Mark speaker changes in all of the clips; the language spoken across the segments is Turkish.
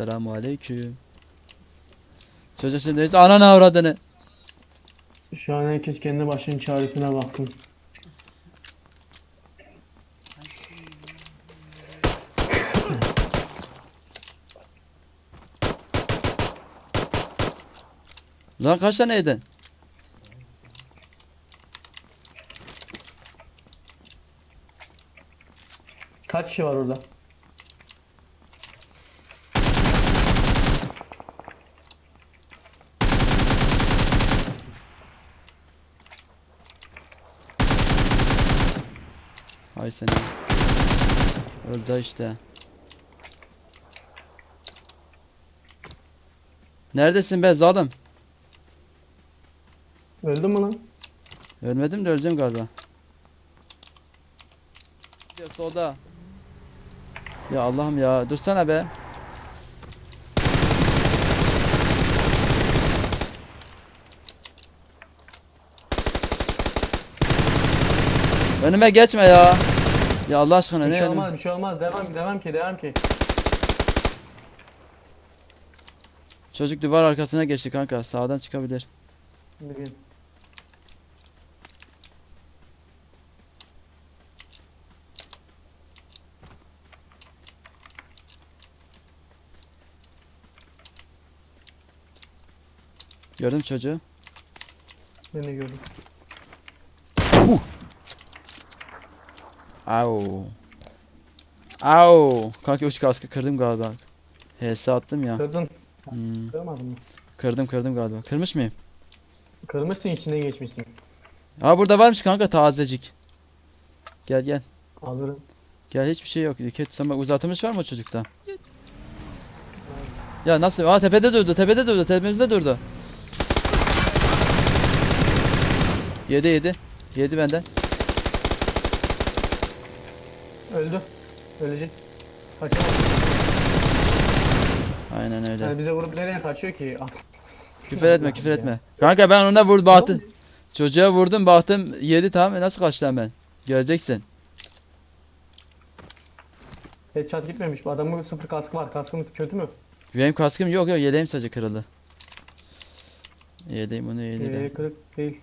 Speaker 1: Selamun aleyküm. Şimdi neyse ananı avradını.
Speaker 2: Şu an herkes kendi başının çaresine baksın.
Speaker 1: Lan kaç tane yedin?
Speaker 2: Kaç kişi var orada?
Speaker 1: Ay seni. Öldü işte. Neredesin be zalim?
Speaker 2: Öldün mü lan?
Speaker 1: Ölmedim de öleceğim galiba. Gidiyor solda. Ya Allah'ım ya dursana be. Önüme geçme ya. Ya Allah aşkına
Speaker 2: Bir
Speaker 1: ne
Speaker 2: şey
Speaker 1: önüm-
Speaker 2: olmaz, bir şey olmaz. Devam, devam ki, devam ki.
Speaker 1: Çocuk duvar arkasına geçti kanka. Sağdan çıkabilir.
Speaker 2: Bilin.
Speaker 1: Gördüm çocuğu.
Speaker 2: Beni gördüm.
Speaker 1: Au. Au. Kanka uç kaskı kırdım galiba. HS attım ya.
Speaker 2: Kırdın.
Speaker 1: Hmm.
Speaker 2: Kırmadın mı?
Speaker 1: Kırdım kırdım galiba. Kırmış mıyım?
Speaker 2: Kırmışsın içinden geçmişsin.
Speaker 1: Aa burada varmış kanka tazecik. Gel gel.
Speaker 2: Alırım.
Speaker 1: Gel hiçbir şey yok. Dikkat bak uzatılmış var mı o çocukta? Ya nasıl? Aa tepede durdu tepede durdu tepemizde durdu. Yedi yedi. Yedi benden.
Speaker 2: Öldü. Ölecek. Kaçamaz.
Speaker 1: Aynen öyle.
Speaker 2: Yani bize vurup nereye kaçıyor ki? Ah.
Speaker 1: Küfür etme küfür etme. Kanka ben ona vurdum baktım. Çocuğa vurdum baktım yedi tamam mı? Nasıl kaçtı hemen? Göreceksin.
Speaker 2: Headshot gitmemiş. Bu adamın sıfır kaskı var. Kaskın kötü mü?
Speaker 1: Benim kaskım yok yok yeleğim sadece kırıldı. Yeleğim bunu yedi de.
Speaker 2: Ee, kırık değil.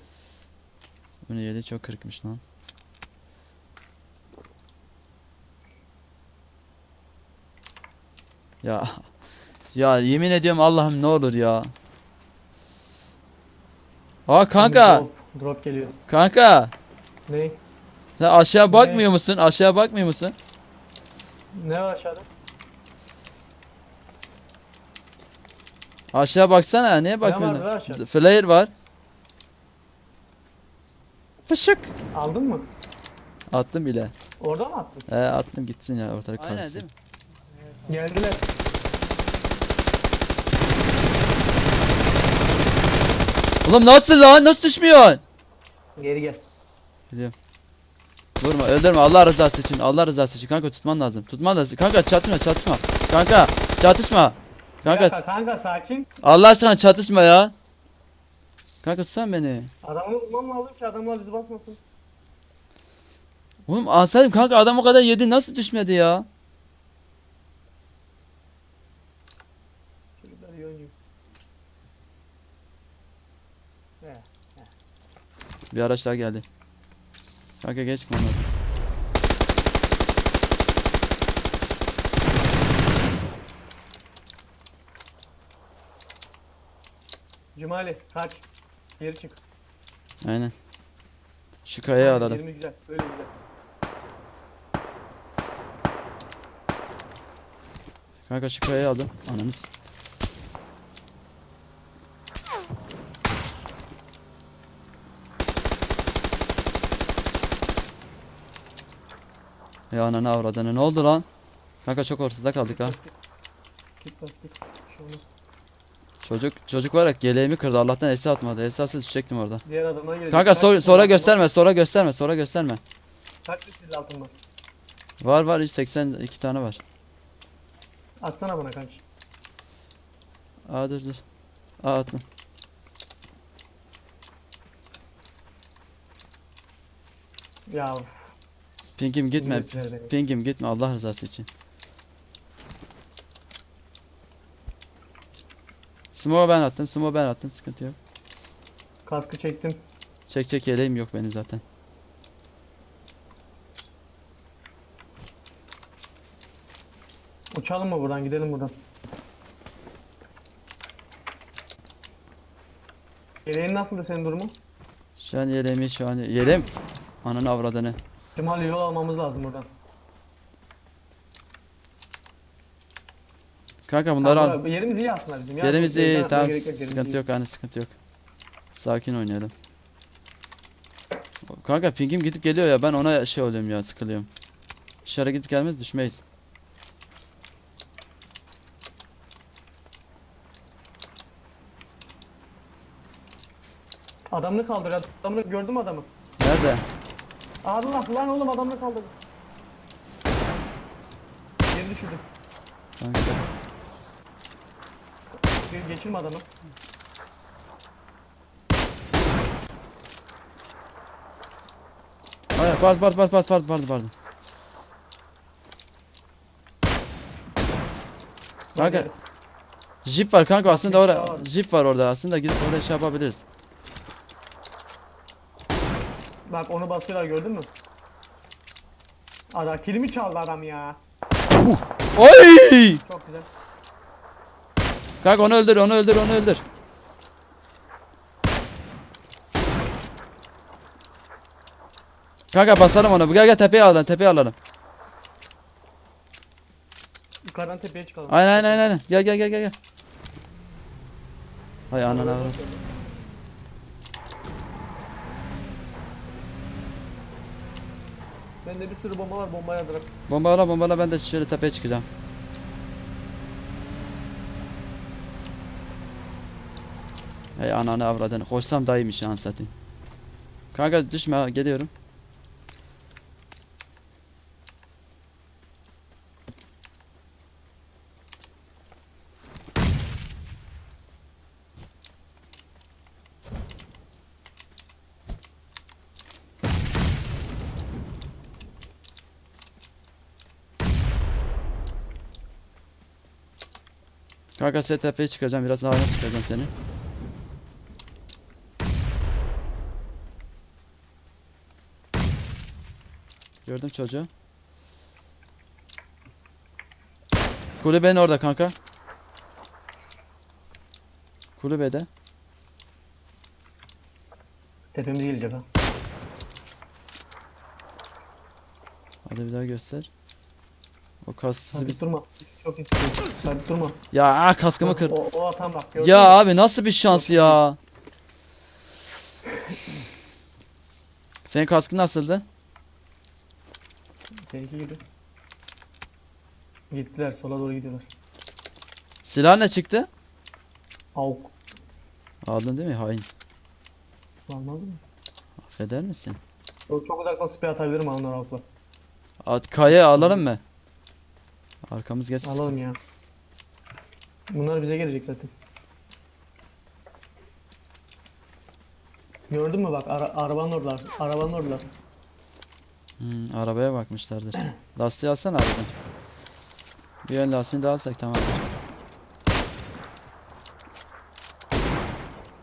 Speaker 1: Bunu yedi çok kırıkmış lan. Ya ya yemin ediyorum Allah'ım ne olur ya. Aa kanka
Speaker 2: Drop, drop geliyor.
Speaker 1: kanka
Speaker 2: Ne?
Speaker 1: sen aşağı
Speaker 2: Ne?
Speaker 1: bakmıyor musun? Aşağı bakmıyor musun?
Speaker 2: Ne var aşağıda?
Speaker 1: Aşağı baksana neye
Speaker 2: var lan
Speaker 1: bakıyorsun?
Speaker 2: aşağı?
Speaker 1: Flare var. Fışık.
Speaker 2: Aldın mı?
Speaker 1: Attım bile.
Speaker 2: Orada mı attın?
Speaker 1: He attım gitsin ya ortalık
Speaker 3: Aynen değil mi?
Speaker 2: Geldiler.
Speaker 1: Oğlum nasıl lan? Nasıl düşmüyorsun?
Speaker 2: Geri gel.
Speaker 1: Vurma öldürme Allah rızası için Allah rızası için kanka tutman lazım tutman lazım kanka çatışma çatışma kanka çatışma kanka
Speaker 2: Kanka, kanka sakin.
Speaker 1: Allah aşkına çatışma ya kanka tutsan beni
Speaker 2: Adamı vurmam lazım ki adamlar bizi basmasın.
Speaker 1: oğlum alsaydım kanka adam o kadar yedi nasıl düşmedi ya
Speaker 2: Çocuklar iyi oynuyor. He.
Speaker 1: Bir araç daha geldi kanka geç bana
Speaker 2: Cumali kaç. Geri çık.
Speaker 1: aynen şu kayayı
Speaker 2: Aynen,
Speaker 1: alalım
Speaker 2: 20 güzel. Böyle güzel.
Speaker 1: kanka şu kayayı aldım ananız Ya ananı avradını ne oldu lan? Kanka çok ortada kaldık ha.
Speaker 2: Git bas git. Bir olmaz.
Speaker 1: Çocuk çocuk var ya geleğimi kırdı Allah'tan esi atmadı. Esası düşecektim orada.
Speaker 2: Diğer adamlar gelecek.
Speaker 1: Kanka so- sonra gösterme, sonra gösterme, sonra gösterme.
Speaker 2: Kaç kişi altın var?
Speaker 1: Var var 182 tane var.
Speaker 2: Atsana bana kanki.
Speaker 1: Aa dur dur. Aa attım.
Speaker 2: Ya
Speaker 1: Pingim gitme. Pingim gitme Allah rızası için. Smoke'u ben attım. Smoke'u ben attım. Sıkıntı yok.
Speaker 2: Kaskı çektim.
Speaker 1: Çek çek yeleğim yok benim zaten.
Speaker 2: Uçalım mı buradan gidelim buradan. Yeleğin nasıldı senin durumun?
Speaker 1: Şu an yeleğimi şu an yeleğim. Ananı avradını.
Speaker 2: Cemal yol almamız lazım buradan.
Speaker 1: Kanka bunları al.
Speaker 2: Kanka, Yerimiz iyi aslında bizim. ya.
Speaker 1: Yerimiz iyi tamam sıkıntı yok hani sıkıntı yok. Sakin oynayalım. Kanka pingim gidip geliyor ya ben ona şey oluyorum ya sıkılıyorum. Dışarı gidip gelmez düşmeyiz.
Speaker 2: Adamını kaldır. Adamını gördün mü adamı?
Speaker 1: Nerede?
Speaker 2: Allah lan oğlum adamını kaldır. Geri düşürdüm.
Speaker 1: Kanka.
Speaker 2: Geri geçirme adamı.
Speaker 1: Ay pardon pardon pardon pardon pardon pardon. Kanka jip var kanka aslında orada jip var orada aslında gidip orada şey yapabiliriz.
Speaker 2: Bak onu basıyorlar gördün mü? Adam kilimi çaldı adam ya.
Speaker 1: Oy!
Speaker 2: Çok güzel.
Speaker 1: Kanka onu öldür onu öldür onu öldür. Kanka basalım onu. Gel gel tepeye alalım tepeye alalım.
Speaker 2: Yukarıdan tepeye çıkalım.
Speaker 1: Aynen aynen aynen. Gel gel gel gel. Hay anana avrat.
Speaker 2: Bende bir sürü bomba var bombaya bırak.
Speaker 1: Bombala bombala ben de şöyle tepeye çıkacağım. Hey ananı avradını. Koşsam daha iyiymiş ya satayım. Kanka düşme geliyorum. Kanka sen tepeye çıkacağım biraz daha öne çıkacağım seni. Gördüm çocuğu. Kulübenin orada kanka. Kulübede.
Speaker 2: Tepemiz gelecek ha.
Speaker 1: Hadi bir daha göster. O kassı bir...
Speaker 2: Sabit durma. Çok iyi. Sabit durma.
Speaker 1: Ya aa, kaskımı kır.
Speaker 2: O, o atan bak gördün
Speaker 1: Ya
Speaker 2: mü?
Speaker 1: abi nasıl bir şans ya? Senin kaskın nasıldı?
Speaker 2: Seninki gibi. Gittiler sola doğru gidiyorlar.
Speaker 1: Silah ne çıktı?
Speaker 2: Avuk.
Speaker 1: Aldın değil mi? Hain.
Speaker 2: Almaz mı?
Speaker 1: Affeder misin?
Speaker 2: Çok, çok uzaktan spray atabilirim onlar avukla.
Speaker 1: At kaya alalım mı? Arkamız geçsin.
Speaker 2: Alalım ya. Bunlar bize gelecek zaten. Gördün mü bak ara, arabanın oradalar. Arabanın oradalar.
Speaker 1: Hmm, arabaya bakmışlardır. Lastiği alsana aradan. Bir ön lastiğini de alsak tamam.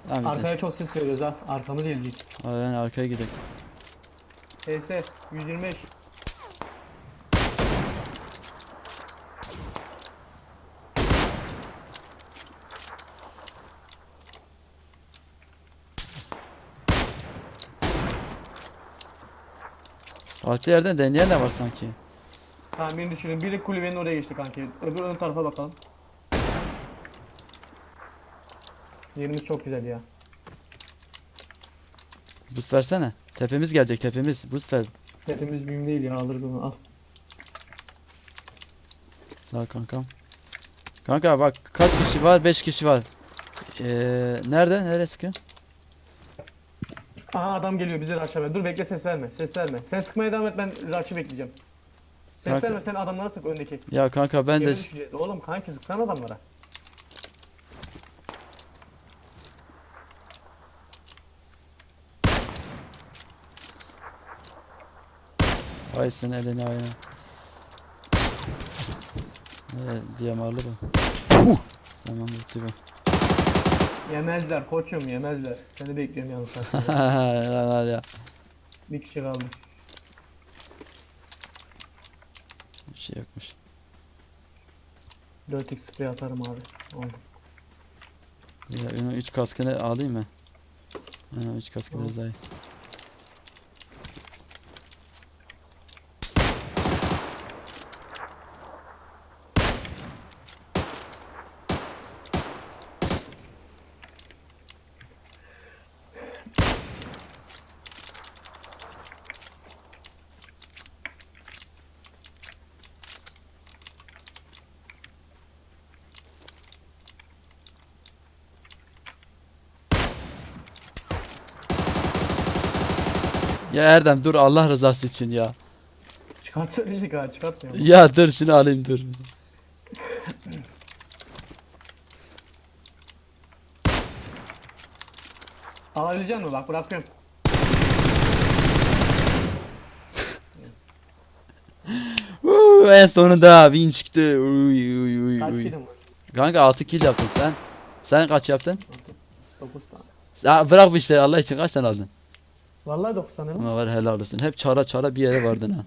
Speaker 1: Tamam gidelim.
Speaker 2: Arkaya çok ses veriyoruz ha. Arkamız gelecek.
Speaker 1: Aynen arkaya gidelim.
Speaker 2: TS 125.
Speaker 1: Farklı yerden deneyen de var sanki.
Speaker 2: Tamam birini düşürün. Biri kulübenin oraya geçti kanki. Öbür ön tarafa bakalım. Yerimiz çok güzel ya.
Speaker 1: Boost versene. Tepemiz gelecek tepemiz. Boost ver.
Speaker 2: Hepimiz mühim değil ya alırız onu al.
Speaker 1: Sağ ol kankam. Kanka bak kaç kişi var? 5 kişi var. Ee, nerede? Nereye sıkıyor?
Speaker 2: Aha adam geliyor bize rush'a ver. Dur bekle ses verme. Ses verme. Sen sıkmaya devam et ben rush'ı bekleyeceğim. Ses
Speaker 1: Kanka.
Speaker 2: verme sen adamlara sık öndeki.
Speaker 1: Ya kanka ben de
Speaker 2: Geri düşeceğiz. Oğlum kanki sıksana adamlara.
Speaker 1: Ay sen elini ayağını. Evet, diyamarlı bu. tamam bitti bu.
Speaker 2: Yemezler koçum yemezler. Seni bekliyorum yalnız. sen.
Speaker 1: Helal ya.
Speaker 2: bir kişi kaldı.
Speaker 1: Bir şey yokmuş.
Speaker 2: 4x sprey atarım abi. Oldu.
Speaker 1: Ya benim 3 kaskını alayım mı? Ha 3 kaskı biraz daha iyi. Ya Erdem dur Allah rızası için ya.
Speaker 2: Çıkart söyleyecek ha çıkartmıyor.
Speaker 1: Ya dur şunu alayım dur.
Speaker 2: Alabilecek misin? Bak bırakıyorum.
Speaker 1: Uuu, en sonunda win çıktı. Uy uy uy
Speaker 2: Kaç
Speaker 1: uy.
Speaker 2: kilim var?
Speaker 1: Kanka 6 kill yaptın sen. Sen kaç yaptın?
Speaker 2: 9 tane.
Speaker 1: Ya bırak bu işleri Allah için kaç tane aldın?
Speaker 2: Vallahi 9 tane lan.
Speaker 1: Ama var helal olsun. Hep çara çara bir yere vardın ha.